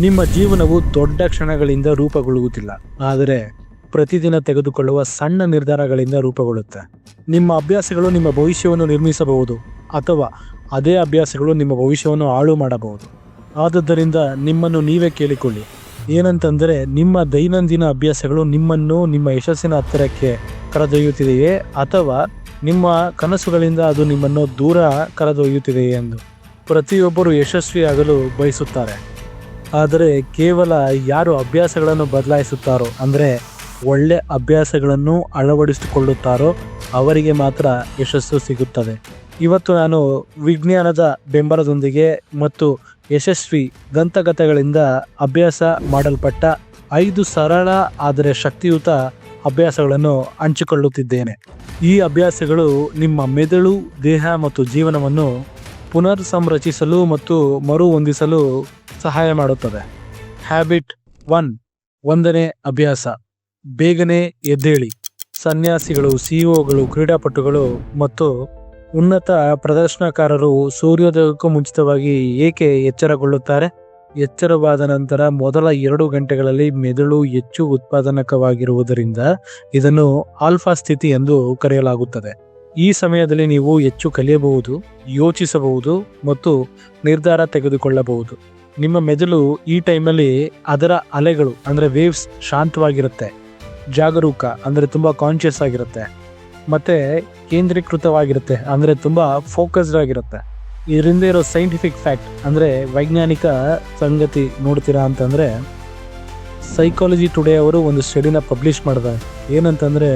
ನಿಮ್ಮ ಜೀವನವು ದೊಡ್ಡ ಕ್ಷಣಗಳಿಂದ ರೂಪುಗೊಳ್ಳುವುದಿಲ್ಲ. ಆದರೆ ಪ್ರತಿದಿನ ತೆಗೆದುಕೊಳ್ಳುವ ಸಣ್ಣ ನಿರ್ಧಾರಗಳಿಂದ ರೂಪುಗೊಳ್ಳುತ್ತೆ. ನಿಮ್ಮ ಅಭ್ಯಾಸಗಳು ನಿಮ್ಮ ಭವಿಷ್ಯವನ್ನು ನಿರ್ಮಿಸಬಹುದು ಅಥವಾ ಅದೇ ಅಭ್ಯಾಸಗಳು ನಿಮ್ಮ ಭವಿಷ್ಯವನ್ನು ಹಾಳು ಮಾಡಬಹುದು. ಆದ್ದರಿಂದ ನಿಮ್ಮನ್ನು ನೀವೇ ಕೇಳಿಕೊಳ್ಳಿ. ಏನಂತಂದರೆ, ನಿಮ್ಮ ದೈನಂದಿನ ಅಭ್ಯಾಸಗಳು ನಿಮ್ಮನ್ನು ನಿಮ್ಮ ಯಶಸ್ಸಿನ ಹತ್ತಿರಕ್ಕೆ ಕರೆದೊಯ್ಯುತ್ತಿದೆಯೇ ಅಥವಾ ನಿಮ್ಮ ಕನಸುಗಳಿಂದ ಅದು ನಿಮ್ಮನ್ನು ದೂರ ಕರೆದೊಯ್ಯುತ್ತಿದೆಯೇ ಎಂದು ಪ್ರತಿಯೊಬ್ಬರು ಯಶಸ್ವಿಯಾಗಲು ಬಯಸುತ್ತಾರೆ. ಆದರೆ ಕೇವಲ ಯಾರು ಅಭ್ಯಾಸಗಳನ್ನು ಬದಲಾಯಿಸುತ್ತಾರೋ, ಅಂದರೆ ಒಳ್ಳೆ ಅಭ್ಯಾಸಗಳನ್ನು ಅಳವಡಿಸಿಕೊಳ್ಳುತ್ತಾರೋ, ಅವರಿಗೆ ಮಾತ್ರ ಯಶಸ್ಸು ಸಿಗುತ್ತದೆ. ಇವತ್ತು ನಾನು ವಿಜ್ಞಾನದ ಬೆಂಬಲದೊಂದಿಗೆ ಮತ್ತು ಯಶಸ್ವಿ ದಂತಕಥೆಗಳಿಂದ ಅಭ್ಯಾಸ ಮಾಡಲ್ಪಟ್ಟ ಐದು ಸರಳ ಆದರೆ ಶಕ್ತಿಯುತ ಅಭ್ಯಾಸಗಳನ್ನು ಹಂಚಿಕೊಳ್ಳುತ್ತಿದ್ದೇನೆ. ಈ ಅಭ್ಯಾಸಗಳು ನಿಮ್ಮ ಮೆದುಳು, ದೇಹ ಮತ್ತು ಜೀವನವನ್ನು ಪುನರ್ ಸಂರಚಿಸಲು ಮತ್ತು ಮರು ಹೊಂದಿಸಲು ಸಹಾಯ ಮಾಡುತ್ತದೆ. ಹ್ಯಾಬಿಟ್ ಒನ್ ಒಂದನೇ ಅಭ್ಯಾಸ. ಬೇಗನೆ ಎದ್ದೇಳಿ. ಸನ್ಯಾಸಿಗಳು ಸಿಇಒಗಳು ಕ್ರೀಡಾಪಟುಗಳು ಮತ್ತು ಉನ್ನತ ಪ್ರದರ್ಶನಕಾರರು ಸೂರ್ಯೋದಯಕ್ಕೂ ಮುಂಚಿತವಾಗಿ ಏಕೆ ಎಚ್ಚರಗೊಳ್ಳುತ್ತಾರೆ? ಎಚ್ಚರವಾದ ನಂತರ ಮೊದಲ ಎರಡು ಗಂಟೆಗಳಲ್ಲಿ ಮೆದುಳು ಹೆಚ್ಚು ಉತ್ಪಾದನಕವಾಗಿರುವುದರಿಂದ ಇದನ್ನು ಆಲ್ಫಾ ಸ್ಥಿತಿ ಎಂದು ಕರೆಯಲಾಗುತ್ತದೆ. ಈ ಸಮಯದಲ್ಲಿ ನೀವು ಹೆಚ್ಚು ಕಲಿಯಬಹುದು, ಯೋಚಿಸಬಹುದು ಮತ್ತು ನಿರ್ಧಾರ ತೆಗೆದುಕೊಳ್ಳಬಹುದು. ನಿಮ್ಮ ಮೆದುಳು ಈ ಟೈಮಲ್ಲಿ ಅದರ ಅಲೆಗಳು, ಅಂದರೆ ವೇವ್ಸ್ ಶಾಂತವಾಗಿರುತ್ತೆ. ಜಾಗರೂಕ, ಅಂದರೆ ತುಂಬ ಕಾನ್ಷಿಯಸ್ ಆಗಿರುತ್ತೆ. ಮತ್ತು ಕೇಂದ್ರೀಕೃತವಾಗಿರುತ್ತೆ, ಅಂದರೆ ತುಂಬ ಫೋಕಸ್ಡ್ ಆಗಿರುತ್ತೆ. ಇದರಿಂದ ಇರೋ ಸೈಂಟಿಫಿಕ್ ಫ್ಯಾಕ್ಟ್ ಅಂದರೆ ವೈಜ್ಞಾನಿಕ ಸಂಗತಿ ನೋಡ್ತೀರಾ ಅಂತಂದರೆ ಸೈಕಾಲಜಿ ಟುಡೇ ಅವರು ಒಂದು ಸ್ಟಡಿನ ಪಬ್ಲಿಷ್ ಮಾಡಿದ್ದಾರೆ ಏನಂತಂದರೆ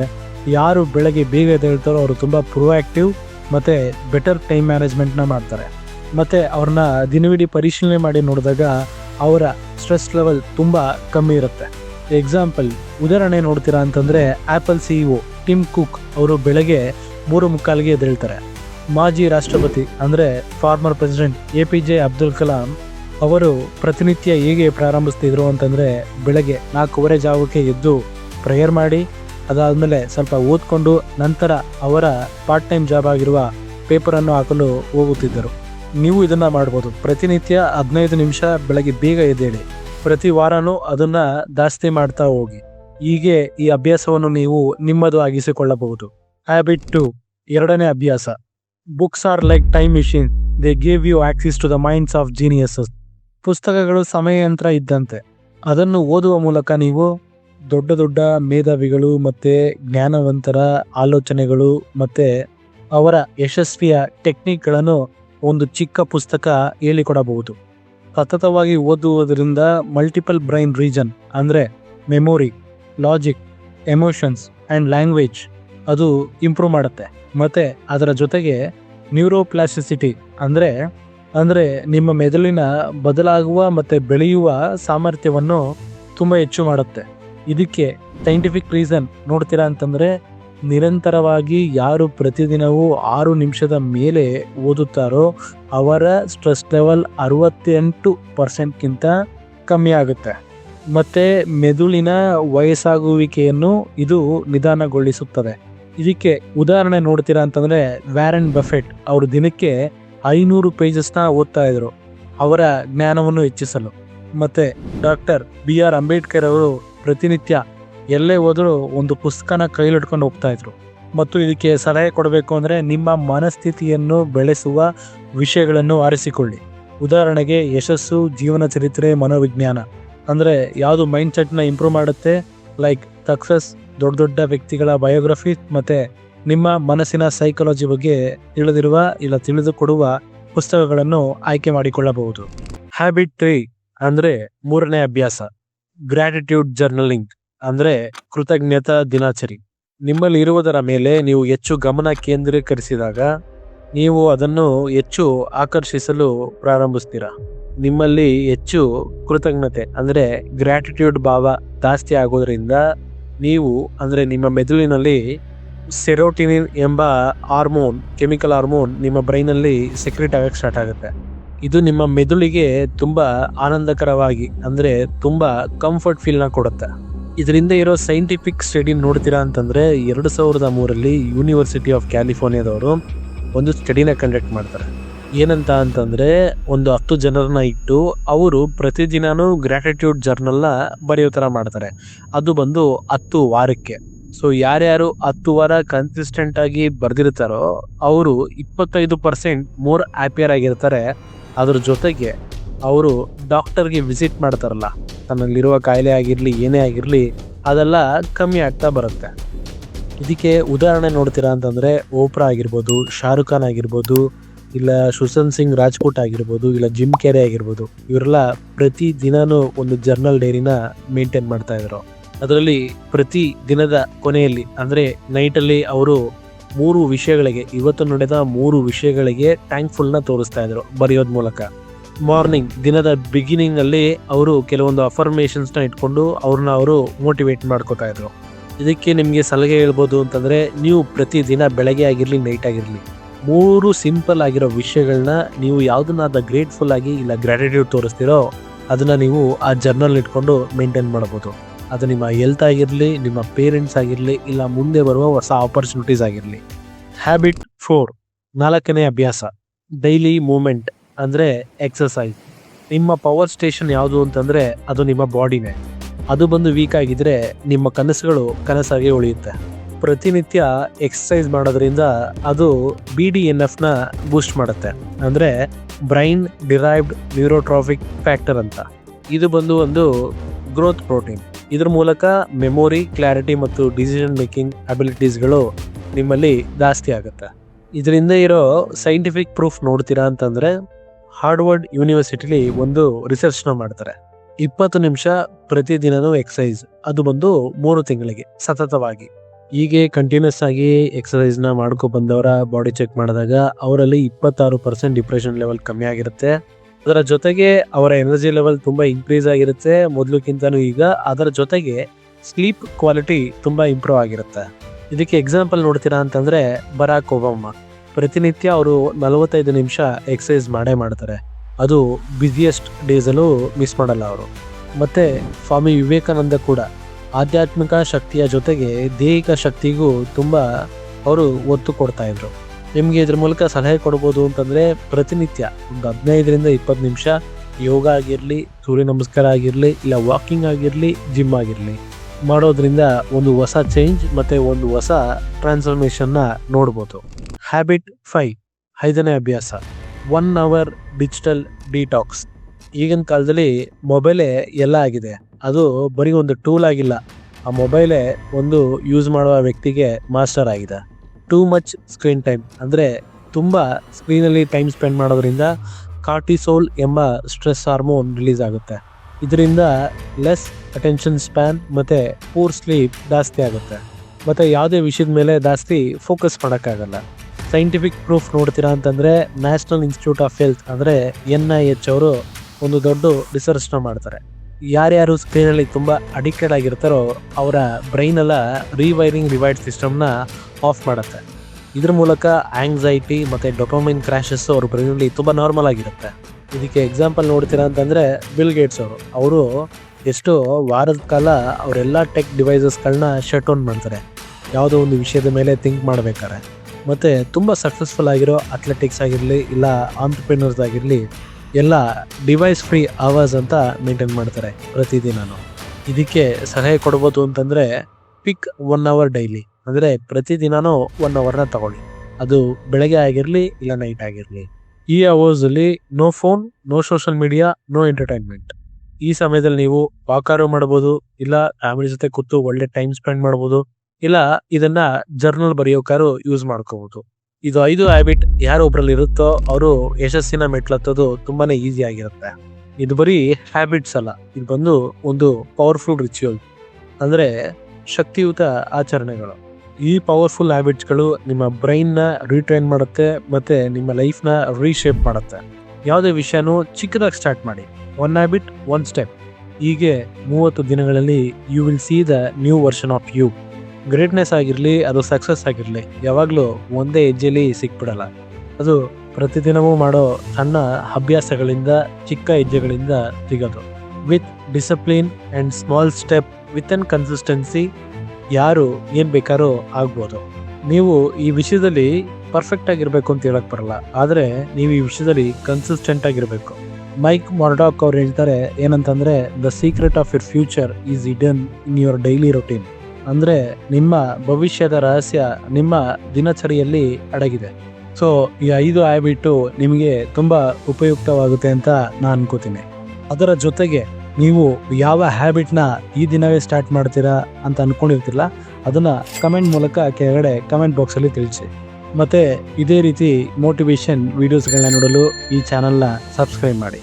ಯಾರು ಬೆಳಗ್ಗೆ ಬೇಗ ಎದ್ದೇಳ್ತಾರೋ ಅವರು ತುಂಬ ಪ್ರೊಆಕ್ಟಿವ್ ಮತ್ತು ಬೆಟರ್ ಟೈಮ್ ಮ್ಯಾನೇಜ್ಮೆಂಟ್ನ ಮಾಡ್ತಾರೆ. ಮತ್ತು ಅವ್ರನ್ನ ದಿನವಿಡೀ ಪರಿಶೀಲನೆ ಮಾಡಿ ನೋಡಿದಾಗ ಅವರ ಸ್ಟ್ರೆಸ್ ಲೆವೆಲ್ ತುಂಬ ಕಮ್ಮಿ ಇರುತ್ತೆ. ಎಕ್ಸಾಂಪಲ್ ಉದಾಹರಣೆ ನೋಡ್ತೀರಾ ಅಂತಂದರೆ Apple C E Tim Cook ಅವರು ಬೆಳಗ್ಗೆ ಮೂರು ಮುಕ್ಕಾಲಿಗೆ ಎದ್ದೇಳ್ತಾರೆ. ಮಾಜಿ ರಾಷ್ಟ್ರಪತಿ ಅಂದರೆ former president A P J Abdul Kalam ಅವರು ಪ್ರತಿನಿತ್ಯ ಹೇಗೆ ಪ್ರಾರಂಭಿಸ್ತಿದ್ರು ಅಂತಂದರೆ ಬೆಳಗ್ಗೆ ನಾಲ್ಕೂವರೆ ಜಾಗಕ್ಕೆ ಎದ್ದು ಪ್ರೇಯರ್ ಮಾಡಿ ಅದಾದಮೇಲೆ ಸ್ವಲ್ಪ ಓದ್ಕೊಂಡು ನಂತರ ಅವರ ಪಾರ್ಟ್ ಟೈಮ್ ಜಾಬ್ ಆಗಿರುವ ಪೇಪರನ್ನು ಹಾಕಲು ಹೋಗುತ್ತಿದ್ದರು. ನೀವು ಇದನ್ನು ಮಾಡ್ಬೋದು. ಪ್ರತಿನಿತ್ಯ ಹದಿನೈದು ನಿಮಿಷ ಬೆಳಗ್ಗೆ ಬೇಗ ಎದ್ದೇಳಿ. ಪ್ರತಿ ವಾರನೂ ಅದನ್ನು ಜಾಸ್ತಿ ಮಾಡ್ತಾ ಹೋಗಿ. ಹೀಗೆ ಈ ಅಭ್ಯಾಸವನ್ನು ನೀವು ನಿಮ್ಮದು ಆಗಿಸಿಕೊಳ್ಳಬಹುದು. ಹ್ಯಾಬಿಟ್ ಟು ಎರಡನೇ ಅಭ್ಯಾಸ. Books are like time machine they gave you access to the minds of geniuses ಪುಸ್ತಕಗಳು ಸಮಯ ಯಂತ್ರ ಇದ್ದಂತೆ. ಅದನ್ನು ಓದುವ ಮೂಲಕ ನೀವು ದೊಡ್ಡ ದೊಡ್ಡ ಮೇಧಾವಿಗಳು ಮತ್ತು ಜ್ಞಾನವಂತರ ಆಲೋಚನೆಗಳು ಮತ್ತು ಅವರ ಯಶಸ್ವಿಯ ಟೆಕ್ನಿಕ್ಗಳನ್ನು ಒಂದು ಚಿಕ್ಕ ಪುಸ್ತಕ ಹೇಳಿಕೊಡಬಹುದು. ಸತತವಾಗಿ ಓದುವುದರಿಂದ ಮಲ್ಟಿಪಲ್ ಬ್ರೈನ್ ರೀಜನ್ ಅಂದರೆ memory logic emotions and language ಅದು ಇಂಪ್ರೂವ್ ಮಾಡುತ್ತೆ. ಮತ್ತು ಅದರ ಜೊತೆಗೆ ನ್ಯೂರೋಪ್ಲಾಸ್ಟಿಸಿಟಿ ಅಂದರೆ ಅಂದರೆ ನಿಮ್ಮ ಮೆದುಳಿನ ಬದಲಾಗುವ ಮತ್ತು ಬೆಳೆಯುವ ಸಾಮರ್ಥ್ಯವನ್ನು ತುಂಬ ಹೆಚ್ಚು ಮಾಡುತ್ತೆ. ಇದಕ್ಕೆ ಸೈಂಟಿಫಿಕ್ ರೀಸನ್ ನೋಡ್ತೀರಾ ಅಂತಂದರೆ ನಿರಂತರವಾಗಿ ಯಾರು ಪ್ರತಿದಿನವೂ ಆರು ನಿಮಿಷದ ಮೇಲೆ ಓದುತ್ತಾರೋ ಅವರ ಸ್ಟ್ರೆಸ್ ಲೆವೆಲ್ ಅರವತ್ತೆಂಟು ಪರ್ಸೆಂಟ್ಗಿಂತ ಕಮ್ಮಿ ಆಗುತ್ತೆ. ಮತ್ತು ಮೆದುಳಿನ ವಯಸ್ಸಾಗುವಿಕೆಯನ್ನು ಇದು ನಿಧಾನಗೊಳಿಸುತ್ತದೆ. ಇದಕ್ಕೆ ಉದಾಹರಣೆ ನೋಡ್ತೀರಾ ಅಂತಂದರೆ ವ್ಯಾರನ್ ಬಫೆಟ್ ಅವರು ದಿನಕ್ಕೆ ಐನೂರು ಪೇಜಸ್ನ ಓದ್ತಾ ಇದ್ರು. ಅವರ ಜ್ಞಾನವನ್ನು ಹೆಚ್ಚಿಸಲು. ಮತ್ತು ಡಾಕ್ಟರ್ ಬಿ ಆರ್ ಅಂಬೇಡ್ಕರ್ ಅವರು ಪ್ರತಿನಿತ್ಯ ಎಲ್ಲೇ ಹೋದರೂ ಒಂದು ಪುಸ್ತಕನ ಕೈಲಿಟ್ಕೊಂಡು ಹೋಗ್ತಾ ಇದ್ರು. ಮತ್ತು ಇದಕ್ಕೆ ಸಲಹೆ ಕೊಡಬೇಕು ಅಂದರೆ ನಿಮ್ಮ ಮನಸ್ಥಿತಿಯನ್ನು ಬೆಳೆಸುವ ವಿಷಯಗಳನ್ನು ಆರಿಸಿಕೊಳ್ಳಿ. ಉದಾಹರಣೆಗೆ ಯಶಸ್ಸು, ಜೀವನ ಚರಿತ್ರೆ, ಮನೋವಿಜ್ಞಾನ. ಅಂದರೆ ಯಾವುದು ಮೈಂಡ್ ಸೆಟ್ನ ಇಂಪ್ರೂವ್ ಮಾಡುತ್ತೆ? ಲೈಕ್ ಸಕ್ಸಸ್ ದೊಡ್ಡ ದೊಡ್ಡ ವ್ಯಕ್ತಿಗಳ ಬಯೋಗ್ರಫಿ ಮತ್ತು ನಿಮ್ಮ ಮನಸ್ಸಿನ ಸೈಕಾಲಜಿ ಬಗ್ಗೆ ತಿಳಿದಿರುವ ಇಲ್ಲ ತಿಳಿದುಕೊಡುವ ಪುಸ್ತಕಗಳನ್ನು ಆಯ್ಕೆ ಮಾಡಿಕೊಳ್ಳಬಹುದು. ಹ್ಯಾಬಿಟ್ ತ್ರೀ ಅಂದರೆ ಮೂರನೇ ಅಭ್ಯಾಸ. ಗ್ರ್ಯಾಟಿಟ್ಯೂಡ್ ಜರ್ನಲಿಂಗ್, ಅಂದ್ರೆ ಕೃತಜ್ಞತಾ ದಿನಾಚರಿ. ನಿಮ್ಮಲ್ಲಿ ಇರುವುದರ ಮೇಲೆ ನೀವು ಹೆಚ್ಚು ಗಮನ ಕೇಂದ್ರೀಕರಿಸಿದಾಗ ನೀವು ಅದನ್ನು ಹೆಚ್ಚು ಆಕರ್ಷಿಸಲು ಪ್ರಾರಂಭಿಸ್ತೀರಾ? ನಿಮ್ಮಲ್ಲಿ ಹೆಚ್ಚು ಕೃತಜ್ಞತೆ, ಅಂದರೆ ಗ್ರ್ಯಾಟಿಟ್ಯೂಡ್ ಭಾವ ಜಾಸ್ತಿ ಆಗೋದ್ರಿಂದ ನೀವು, ಅಂದರೆ ನಿಮ್ಮ ಮೆದುಳಿನಲ್ಲಿ ಸೆರೋಟಿನಿನ್ ಎಂಬ ಹಾರ್ಮೋನ್, ಕೆಮಿಕಲ್ ಹಾರ್ಮೋನ್ ನಿಮ್ಮ ಬ್ರೈನಲ್ಲಿ ಸೆಕ್ರೆಟ್ ಆಗಕ್ಕೆ ಸ್ಟಾರ್ಟ್ ಆಗುತ್ತೆ. ಇದು ನಿಮ್ಮ ಮೆದುಳಿಗೆ ತುಂಬ ಆನಂದಕರವಾಗಿ, ಅಂದರೆ ತುಂಬ ಕಂಫರ್ಟ್ ಫೀಲ್ನ ಕೊಡುತ್ತೆ. ಇದರಿಂದ ಇರೋ ಸೈಂಟಿಫಿಕ್ ಸ್ಟಡಿ ನೋಡ್ತೀರಾ ಅಂತಂದರೆ, ಎರಡು ಸಾವಿರದ ಮೂರಲ್ಲಿ ಯೂನಿವರ್ಸಿಟಿ ಆಫ್ ಕ್ಯಾಲಿಫೋರ್ನಿಯಾದವರು ಒಂದು ಸ್ಟಡಿನ ಕಂಡಕ್ಟ್ ಮಾಡ್ತಾರೆ. ಏನಂತ ಅಂತಂದ್ರೆ, ಒಂದು ಹತ್ತು ಜನರನ್ನ ಇಟ್ಟು, ಅವರು ಪ್ರತಿದಿನನೂ ಗ್ರಾಟಿಟ್ಯೂಡ್ ಜರ್ನಲ್ನ ಬರೆಯೋ ಥರ ಮಾಡ್ತಾರೆ. ಅದು ಬಂದು ಹತ್ತು ವಾರಕ್ಕೆ. ಸೊ ಯಾರ್ಯಾರು ಹತ್ತು ವಾರ ಕನ್ಸಿಸ್ಟೆಂಟ್ ಆಗಿ ಬರ್ದಿರ್ತಾರೋ, ಅವರು ಇಪ್ಪತ್ತೈದು ಪರ್ಸೆಂಟ್ ಮೋರ್ ಹ್ಯಾಪಿಯರ್ ಆಗಿರ್ತಾರೆ. ಅದ್ರ ಜೊತೆಗೆ ಅವರು ಡಾಕ್ಟರ್ಗೆ ವಿಸಿಟ್ ಮಾಡ್ತಾರಲ್ಲ, ತನ್ನಲ್ಲಿರುವ ಕಾಯಿಲೆ ಆಗಿರಲಿ, ಏನೇ ಆಗಿರಲಿ, ಅದೆಲ್ಲ ಕಮ್ಮಿ ಆಗ್ತಾ ಬರುತ್ತೆ. ಇದಕ್ಕೆ ಉದಾಹರಣೆ ನೋಡ್ತೀರಾ ಅಂತಂದರೆ, ಓಪ್ರಾ ಆಗಿರ್ಬೋದು, ಶಾರುಖ್ ಖಾನ್ ಆಗಿರ್ಬೋದು, ಇಲ್ಲ ಸುಶಾಂತ್ ಸಿಂಗ್ ರಾಜ್ಕೋಟ್ ಆಗಿರ್ಬೋದು, ಇಲ್ಲ ಜಿಮ್ ಕೆರೆ ಆಗಿರ್ಬೋದು, ಇವರೆಲ್ಲ ಪ್ರತಿ ದಿನವೂ ಒಂದು ಜರ್ನಲ್ ಡೈರಿನ ಮೇಂಟೈನ್ ಮಾಡ್ತಾ ಇದ್ರು. ಅದರಲ್ಲಿ ಪ್ರತಿ ದಿನದ ಕೊನೆಯಲ್ಲಿ, ಅಂದರೆ ನೈಟಲ್ಲಿ ಅವರು ಮೂರು ವಿಷಯಗಳಿಗೆ, ಇವತ್ತು ನಡೆದ ಮೂರು ವಿಷಯಗಳಿಗೆ ಥ್ಯಾಂಕ್ಫುಲ್ನ ತೋರಿಸ್ತಾ ಇದ್ರು, ಬರೆಯೋದ್ ಮೂಲಕ. ಮಾರ್ನಿಂಗ್ ದಿನದ ಬಿಗಿನಿಂಗ್ ಅಲ್ಲಿ ಅವರು ಕೆಲವೊಂದು ಅಫರ್ಮೇಷನ್ಸ್ನ ಇಟ್ಕೊಂಡು ಅವ್ರನ್ನ ಅವರು ಮೋಟಿವೇಟ್ ಮಾಡ್ಕೋತಾ ಇದ್ರು. ಇದಕ್ಕೆ ನಿಮಗೆ ಸಲಹೆ ಹೇಳ್ಬೋದು ಅಂತಂದ್ರೆ, ನೀವು ಪ್ರತಿ ದಿನ ಬೆಳಗ್ಗೆ ಆಗಿರಲಿ ನೈಟ್ ಆಗಿರಲಿ, ಮೂರು ಸಿಂಪಲ್ ಆಗಿರೋ ವಿಷಯಗಳನ್ನ ನೀವು ಯಾವುದನ್ನಾದ ಗ್ರೇಟ್ಫುಲ್ ಆಗಿ ಇಲ್ಲ ಗ್ರ್ಯಾಟಿಟ್ಯೂಡ್ ತೋರಿಸ್ತೀರೋ, ಅದನ್ನ ನೀವು ಆ ಜರ್ನಲ್ ಇಟ್ಕೊಂಡು ಮೇಂಟೈನ್ ಮಾಡಬಹುದು ಅದು ನಿಮ್ಮ ಹೆಲ್ತ್ ಆಗಿರಲಿ, ನಿಮ್ಮ ಪೇರೆಂಟ್ಸ್ ಆಗಿರಲಿ, ಇಲ್ಲ ಮುಂದೆ ಬರುವ ಹೊಸ ಆಪರ್ಚುನಿಟೀಸ್ ಆಗಿರಲಿ. ಹ್ಯಾಬಿಟ್ ಫೋರ್ ನಾಲ್ಕನೇ ಅಭ್ಯಾಸ ಡೈಲಿ ಮೂಮೆಂಟ್ ಅಂದರೆ ಎಕ್ಸಸೈಸ್ ನಿಮ್ಮ ಪವರ್ ಸ್ಟೇಷನ್ ಯಾವುದು ಅಂತಂದರೆ ಅದು ನಿಮ್ಮ ಬಾಡಿನೇ ಅದು ಬಂದು ವೀಕ್ ಆಗಿದ್ದರೆ ನಿಮ್ಮ ಕನಸುಗಳು ಕನಸಾಗಿ ಉಳಿಯುತ್ತೆ. ಪ್ರತಿನಿತ್ಯ ಎಕ್ಸಸೈಸ್ ಮಾಡೋದ್ರಿಂದ ಅದು ಬಿ ಡಿ ಎನ್ ಎಫ್ನ ಬೂಸ್ಟ್ ಮಾಡುತ್ತೆ. ಅಂದರೆ ಬ್ರೈನ್ ಡಿರೈವ್ಡ್ ನ್ಯೂರೋಟ್ರಾಫಿಕ್ ಫ್ಯಾಕ್ಟರ್ ಅಂತ. ಇದು ಬಂದು ಒಂದು ಗ್ರೋತ್ ಪ್ರೋಟೀನ್ ಇದ್ರ ಮೂಲಕ ಮೆಮೊರಿ ಕ್ಲಾರಿಟಿ ಮತ್ತು ಡಿಸಿಷನ್ ಮೇಕಿಂಗ್ ಅಬಿಲಿಟೀಸ್ಗಳು ನಿಮ್ಮಲ್ಲಿ ಜಾಸ್ತಿ ಆಗುತ್ತೆ. ಇದರಿಂದ ಇರೋ ಸೈಂಟಿಫಿಕ್ ಪ್ರೂಫ್ ನೋಡ್ತೀರಾ ಅಂತಂದ್ರೆ ಹಾರ್ಡ್ವರ್ಡ್ ಯೂನಿವರ್ಸಿಟಿಲಿ ಒಂದು ರಿಸರ್ಚ್ನ ಮಾಡ್ತಾರೆ. ಇಪ್ಪತ್ತು ನಿಮಿಷ ಪ್ರತಿದಿನನೂ ಎಕ್ಸಸೈಸ್ ಅದು ಬಂದು ಮೂರು ತಿಂಗಳಿಗೆ, ಸತತವಾಗಿ. ಹೀಗೆ ಕಂಟಿನ್ಯೂಸ್ ಆಗಿ ಎಕ್ಸಸೈಸ್ನ ಮಾಡ್ಕೊ ಬಂದವರ ಬಾಡಿ ಚೆಕ್ ಮಾಡಿದಾಗ, ಅವರಲ್ಲಿ ಇಪ್ಪತ್ತಾರು ಪರ್ಸೆಂಟ್ ಡಿಪ್ರೆಷನ್ ಲೆವೆಲ್ ಕಮ್ಮಿ ಆಗಿರುತ್ತೆ. ಅದರ ಜೊತೆಗೆ ಅವರ ಎನರ್ಜಿ ಲೆವೆಲ್ ತುಂಬಾ ಇನ್ಕ್ರೀಸ್ ಆಗಿರುತ್ತೆ. ಮೊದಲಕ್ಕಿಂತನೂ ಈಗ ಅದರ ಜೊತೆಗೆ ಸ್ಲೀಪ್ ಕ್ವಾಲಿಟಿ ತುಂಬಾ ಇಂಪ್ರೂವ್ ಆಗಿರುತ್ತೆ. ಇದಕ್ಕೆ ಎಕ್ಸಾಂಪಲ್ ನೋಡ್ತೀರಾ ಅಂತಂದ್ರೆ ಬರಾಕ್ ಒಬಾಮ. ಪ್ರತಿನಿತ್ಯ ಅವರು ನಲವತ್ತೈದು ನಿಮಿಷ ಎಕ್ಸಸೈಸ್ ಮಾಡೇ ಮಾಡ್ತಾರೆ. ಅದು ಬ್ಯುಸಿಯೆಸ್ಟ್ ಡೇಸಲ್ಲೂ ಮಿಸ್ ಮಾಡಲ್ಲ ಅವರು. ಮತ್ತೆ ಸ್ವಾಮಿ ವಿವೇಕಾನಂದ ಕೂಡ ಆಧ್ಯಾತ್ಮಿಕ ಶಕ್ತಿಯ ಜೊತೆಗೆ ದೈಹಿಕ ಶಕ್ತಿಗೂ ತುಂಬ ಅವರು ಒತ್ತು ಕೊಡ್ತಾ ಇದ್ರು. ನಿಮಗೆ ಇದ್ರ ಮೂಲಕ ಸಲಹೆ ಕೊಡ್ಬೋದು ಅಂತಂದರೆ ಪ್ರತಿನಿತ್ಯ ಒಂದು ಹದಿನೈದರಿಂದ ಇಪ್ಪತ್ತು ನಿಮಿಷ ಯೋಗ ಆಗಿರಲಿ, ಸೂರ್ಯ ನಮಸ್ಕಾರ ಆಗಿರಲಿ, ಇಲ್ಲ ವಾಕಿಂಗ್ ಆಗಿರಲಿ, ಜಿಮ್ ಆಗಿರಲಿ ಮಾಡೋದ್ರಿಂದ ಒಂದು ಹೊಸ ಚೇಂಜ್ ಮತ್ತು ಒಂದು ಹೊಸ ಟ್ರಾನ್ಸ್ಫಾರ್ಮೇಷನ್ನ ನೋಡ್ಬೋದು. ಹ್ಯಾಬಿಟ್ ಫೈವ್ ಐದನೇ ಅಭ್ಯಾಸ ಒನ್ ಅವರ್ ಡಿಜಿಟಲ್ ಡಿಟಾಕ್ಸ್ ಈಗಿನ ಕಾಲದಲ್ಲಿ ಮೊಬೈಲೇ ಎಲ್ಲ ಆಗಿದೆ. ಅದು ಬರೀ ಒಂದು ಟೂಲ್ ಆಗಿಲ್ಲ, ಆ ಮೊಬೈಲೇ ಒಂದು ಯೂಸ್ ಮಾಡುವ ವ್ಯಕ್ತಿಗೆ ಮಾಸ್ಟರ್ ಆಗಿದೆ. ಟೂ ಮಚ್ ಸ್ಕ್ರೀನ್ ಟೈಮ್ ಅಂದರೆ ತುಂಬ ಸ್ಕ್ರೀನಲ್ಲಿ ಟೈಮ್ ಸ್ಪೆಂಡ್ ಮಾಡೋದ್ರಿಂದ ಕಾರ್ಟಿಸೋಲ್ ಎಂಬ ಸ್ಟ್ರೆಸ್ ಹಾರ್ಮೋನ್ ರಿಲೀಸ್ ಆಗುತ್ತೆ. ಇದರಿಂದ ಲೆಸ್ ಅಟೆನ್ಷನ್ ಸ್ಪ್ಯಾನ್ ಮತ್ತು ಪೂರ್ ಸ್ಲೀಪ್ ಜಾಸ್ತಿ ಆಗುತ್ತೆ. ಮತ್ತು ಯಾವುದೇ ವಿಷಯದ ಮೇಲೆ ಜಾಸ್ತಿ ಫೋಕಸ್ ಮಾಡೋಕ್ಕಾಗಲ್ಲ. ಸೈಂಟಿಫಿಕ್ ಪ್ರೂಫ್ ನೋಡ್ತೀರಾ ಅಂತಂದರೆ ನ್ಯಾಷನಲ್ ಇನ್ಸ್ಟಿಟ್ಯೂಟ್ ಆಫ್ ಹೆಲ್ತ್ ಅಂದರೆ ಎನ್ ಐ ಎಚ್ ಅವರು ಒಂದು ದೊಡ್ಡ ರಿಸರ್ಚ್ನ ಮಾಡ್ತಾರೆ. ಯಾರ್ಯಾರು ಸ್ಕ್ರೀನಲ್ಲಿ ತುಂಬ ಅಡಿಕ್ಟೆಡ್ ಆಗಿರ್ತಾರೋ ಅವರ ಬ್ರೈನ್ ಎಲ್ಲ ರೀವೈರಿಂಗ್ ರಿವೈಡ್ ಸಿಸ್ಟಮ್ನ ಆಫ್ ಮಾಡುತ್ತೆ. ಇದ್ರ ಮೂಲಕ ಆಂಗ್ಸೈಟಿ ಮತ್ತು ಡೊಪಮೈನ್ ಕ್ರ್ಯಾಶಸ್ ಅವ್ರ ಬ್ರೈನಲ್ಲಿ ತುಂಬ ನಾರ್ಮಲ್ ಆಗಿರುತ್ತೆ. ಇದಕ್ಕೆ ಎಕ್ಸಾಂಪಲ್ ನೋಡ್ತೀರಾ ಅಂತಂದರೆ ಬಿಲ್ ಗೇಟ್ಸ್ ಅವರು. ಅವರು ಎಷ್ಟು ವಾರದ ಕಾಲ ಅವರೆಲ್ಲ ಟೆಕ್ ಡಿವೈಸಸ್ಗಳನ್ನ ಶಟ್ ಡೌನ್ ಮಾಡ್ತಾರೆ. ಯಾವುದೋ ಒಂದು ವಿಷಯದ ಮೇಲೆ ಥಿಂಕ್ ಮಾಡ್ಬೇಕಾರೆ ಮತ್ತು ತುಂಬ ಸಕ್ಸಸ್ಫುಲ್ ಆಗಿರೋ ಅಥ್ಲೆಟಿಕ್ಸ್ ಆಗಿರಲಿ, ಇಲ್ಲ ಆಂಟ್ರಪ್ರಿನರ್ಸ್ ಆಗಿರಲಿ ಎಲ್ಲ ಡಿವೈಸ್ ಫ್ರೀ ಅವರ್ಸ್ ಅಂತ ಮೇಂಟೈನ್ ಮಾಡ್ತಾರೆ ಪ್ರತಿದಿನ ಇದಕ್ಕೆ ಸಲಹೆ ಕೊಡ್ಬೋದು ಅಂತಂದರೆ ಪಿಕ್ ಒನ್ ಅವರ್ ಡೈಲಿ ಅಂದರೆ ಪ್ರತಿದಿನನೂ ಒನ್ ಅವರ್ನ ತಗೊಳ್ಳಿ. ಅದು ಬೆಳಗ್ಗೆ ಆಗಿರಲಿ, ಇಲ್ಲ ನೈಟ್ ಆಗಿರಲಿ. ಈ ಅವರ್ಸಲ್ಲಿ no phone no social media no entertainment ಈ ಸಮಯದಲ್ಲಿ ನೀವು ವಾಕಾರು ಮಾಡ್ಬೋದು, ಇಲ್ಲ ಫ್ಯಾಮಿಲಿ ಜೊತೆ ಕೂತು ಒಳ್ಳೆ ಟೈಮ್ ಸ್ಪೆಂಡ್ ಮಾಡ್ಬೋದು, ಇಲ್ಲ ಇದನ್ನ ಜರ್ನಲ್ ಬರೆಯೋಕಾರು ಯೂಸ್ ಮಾಡ್ಕೋಬಹುದು ಇದು ಐದು ಹ್ಯಾಬಿಟ್ ಯಾರೊಬ್ರಲ್ಲಿ ಇರುತ್ತೋ ಅವರು ಯಶಸ್ಸಿನ ಮೆಟ್ಲತ್ತೋದು ತುಂಬಾನೇ ಈಸಿ ಆಗಿರುತ್ತೆ. ಇದು ಬರೀ ಹ್ಯಾಬಿಟ್ಸ್ ಅಲ್ಲ, ಇದು ಬಂದು ಒಂದು ಪವರ್ಫುಲ್ ರಿಚುವಲ್ ಅಂದ್ರೆ ಶಕ್ತಿಯುತ ಆಚರಣೆಗಳು. ಈ ಪವರ್ಫುಲ್ ಹ್ಯಾಬಿಟ್ಸ್ಗಳು ನಿಮ್ಮ ಬ್ರೈನ್ನ ರೀಟ್ರೈನ್ ಮಾಡುತ್ತೆ, ಮತ್ತೆ ನಿಮ್ಮ ಲೈಫ್ನ ರೀಶೇಪ್ ಮಾಡುತ್ತೆ. ಯಾವುದೇ ವಿಷಯನೂ ಚಿಕ್ಕದಾಗಿ ಸ್ಟಾರ್ಟ್ ಮಾಡಿ. ಒನ್ ಹ್ಯಾಬಿಟ್ ಒನ್ ಸ್ಟೆಪ್ ಹೀಗೆ ಮೂವತ್ತು ದಿನಗಳಲ್ಲಿ you will see the new version of you greatness ಆಗಿರಲಿ, ಅದು ಸಕ್ಸಸ್ ಆಗಿರಲಿ, ಯಾವಾಗಲೂ ಒಂದೇ ಹೆಜ್ಜೆಲಿ ಸಿಕ್ಬಿಡಲ್ಲ. ಅದು ಪ್ರತಿದಿನವೂ ಮಾಡೋ ಸಣ್ಣ ಅಭ್ಯಾಸಗಳಿಂದ, ಚಿಕ್ಕ ಹೆಜ್ಜೆಗಳಿಂದ ಸಿಗೋದು. With discipline and small step with an consistency ಯಾರು ಏನು ಬೇಕಾದ್ರೂ ಆಗ್ಬೋದು. ನೀವು ಈ ವಿಷಯದಲ್ಲಿ ಪರ್ಫೆಕ್ಟ್ ಆಗಿರಬೇಕು ಅಂತ ಹೇಳಕ್ ಬರಲ್ಲ. ಆದರೆ ನೀವು ಈ ವಿಷಯದಲ್ಲಿ ಕನ್ಸಿಸ್ಟೆಂಟ್ ಆಗಿರಬೇಕು. ಮೈಕ್ ಮೊರ್ಡಾಕ್ ಅವ್ರು ಹೇಳ್ತಾರೆ ಏನಂತಂದರೆ the secret of your future is hidden in your daily routine ಅಂದ್ರೆ ನಿಮ್ಮ ಭವಿಷ್ಯದ ರಹಸ್ಯ ನಿಮ್ಮ ದಿನಚರಿಯಲ್ಲಿ ಅಡಗಿದೆ. ಸೊ ಈ ಐದು ಹ್ಯಾಬಿಟ್ಟು ನಿಮಗೆ ತುಂಬ ಉಪಯುಕ್ತವಾಗುತ್ತೆ ಅಂತ ನಾನು ಅನ್ಕೋತೀನಿ. ಅದರ ಜೊತೆಗೆ ನೀವು ಯಾವ ಹ್ಯಾಬಿಟ್ನ ಈ ದಿನವೇ ಸ್ಟಾರ್ಟ್ ಮಾಡ್ತೀರಾ ಅಂತ ಅಂದ್ಕೊಂಡಿರ್ತಿಲ್ಲ ಅದನ್ನು ಕಮೆಂಟ್ ಮೂಲಕ ಕೆಳಗಡೆ ಕಮೆಂಟ್ ಬಾಕ್ಸಲ್ಲಿ ತಿಳಿಸಿ. ಮತ್ತು ಇದೇ ರೀತಿ ಮೋಟಿವೇಶನ್ ವೀಡಿಯೋಸ್ಗಳನ್ನ ನೋಡಲು ಈ ಚಾನಲ್ನ ಸಬ್ಸ್ಕ್ರೈಬ್ ಮಾಡಿ.